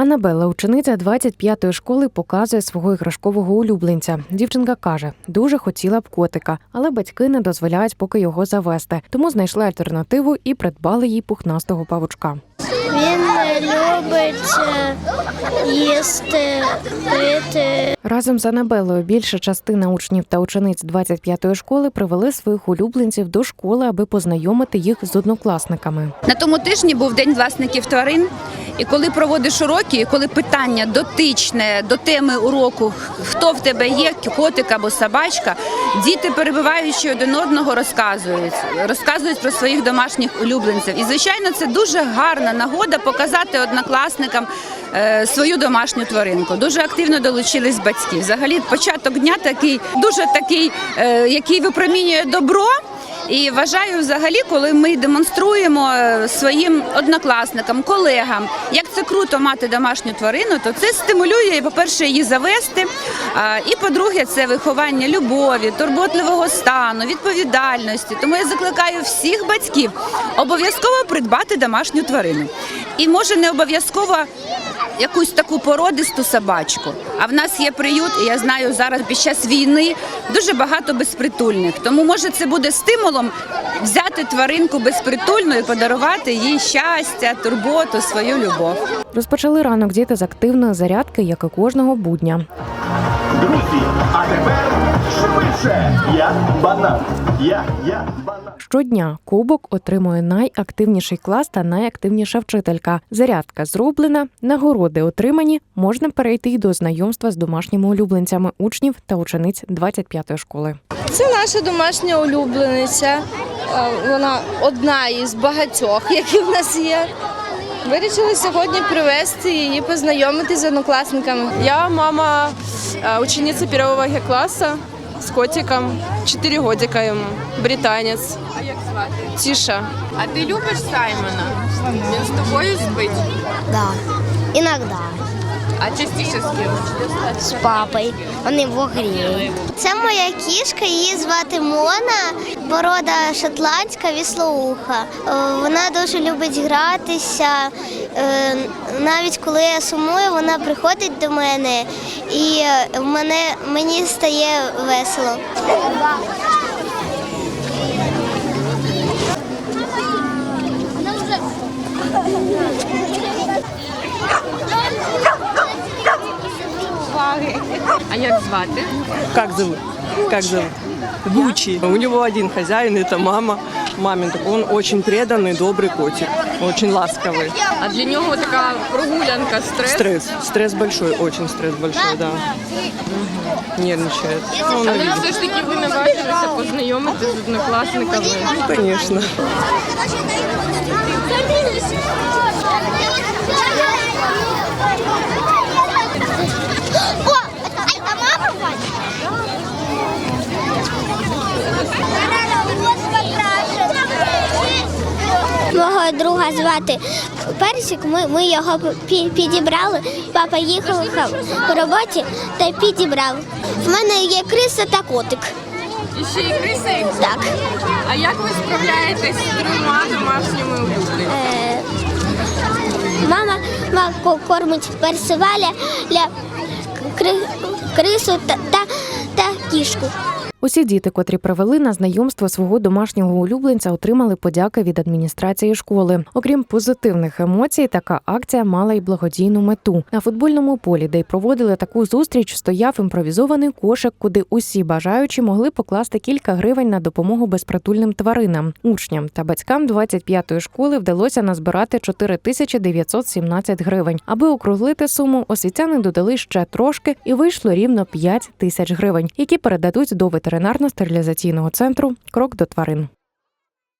Анабелла, учениця 25-ї школи, показує свого іграшкового улюбленця. Дівчинка каже, дуже хотіла б котика, але батьки не дозволяють поки його завести. Тому знайшли альтернативу і придбали їй пухнастого павучка. Він любить е, їсти, пити. Разом з Анабелою більша частина учнів та учениць 25-ї школи привели своїх улюбленців до школи, аби познайомити їх з однокласниками. На тому тижні був день власників тварин. І коли проводиш уроки, коли питання дотичне до теми уроку, хто в тебе є, котик або собачка, діти, перебиваючи один одного, розказують, розказують про своїх домашніх улюбленців. І звичайно, це дуже гарна нагода показати однокласникам свою домашню тваринку. Дуже активно долучились батьки. Взагалі, початок дня такий дуже такий, е, який випромінює добро. І вважаю, взагалі, коли ми демонструємо е, своїм однокласникам, колегам, як це круто мати домашню тварину, то це стимулює, по-перше, її завести. І по-друге, це виховання любові, турботливого стану, відповідальності. Тому я закликаю всіх батьків обов'язково придбати домашню тварину. І може не обов'язково якусь таку породисту собачку. А в нас є приют, і я знаю зараз під час війни дуже багато безпритульних. Тому може це буде стимулом взяти тваринку безпритульну і подарувати їй щастя, турботу, свою любов. Розпочали ранок діти з активної зарядки, як і кожного будня. Друзі, а тепер швидше. Я банан. Я, я банан. Щодня кубок отримує найактивніший клас та найактивніша вчителька. Зарядка зроблена, нагороди отримані. Можна перейти й до знайомства з домашніми улюбленцями учнів та учениць 25-ї школи. Це наша домашня улюблениця. Е, Вона одна із багатьох, які в нас є. Вирішили сьогодні привезти її, познайомити з однокласниками. Я мама ученица первого Г класса с котиком. Четыре годика ему. Британец. А як звати? Тиша. А ти любиш Саймона? Він з тобою спить? Да. иногда. А частіше з ким? З папою. Вони в огрі. Це моя кішка, її звати Мона, порода шотландська віслоуха. Е, Вона дуже любить гратися. Е, Навіть коли я сумую, вона приходить до мене і е, мене, мені стає весело. А як звати? Как зовут? Как зовут? Гуччи. У него один хозяин, это мама. Мамин такой, он очень преданный, добрый котик. Очень ласковый. А для нього така прогулянка стрес. Стресс. Стресс большой, очень стресс большой, да. Нервничает. Ну, он Але видит. все ж таки ви наважилися познайомити з однокласниками. Конечно. Мого друга звати Персик. Ми, ми його підібрали. Папа їхав по роботі та підібрав. В мене є криса та котик. І ще й криса? Так. А як ви справляєтесь з трьома домашніми улюбленцями? Е, мама, мама ко- кормить персиваля, ля, кри- крису та, та, та кішку. Усі діти, котрі привели на знайомство свого домашнього улюбленця, отримали подяки від адміністрації школи. Окрім позитивних емоцій, така акція мала й благодійну мету. На футбольному полі, де й проводили таку зустріч, стояв імпровізований кошик, куди усі бажаючі могли покласти кілька гривень на допомогу безпритульним тваринам. Учням та батькам 25-ї школи вдалося назбирати 4917 гривень. Аби округлити суму, освітяни додали ще трошки, і вийшло рівно 5 тисяч гривень, які передадуть до ветеринарно-стерилізаційного центру Крок до тварин.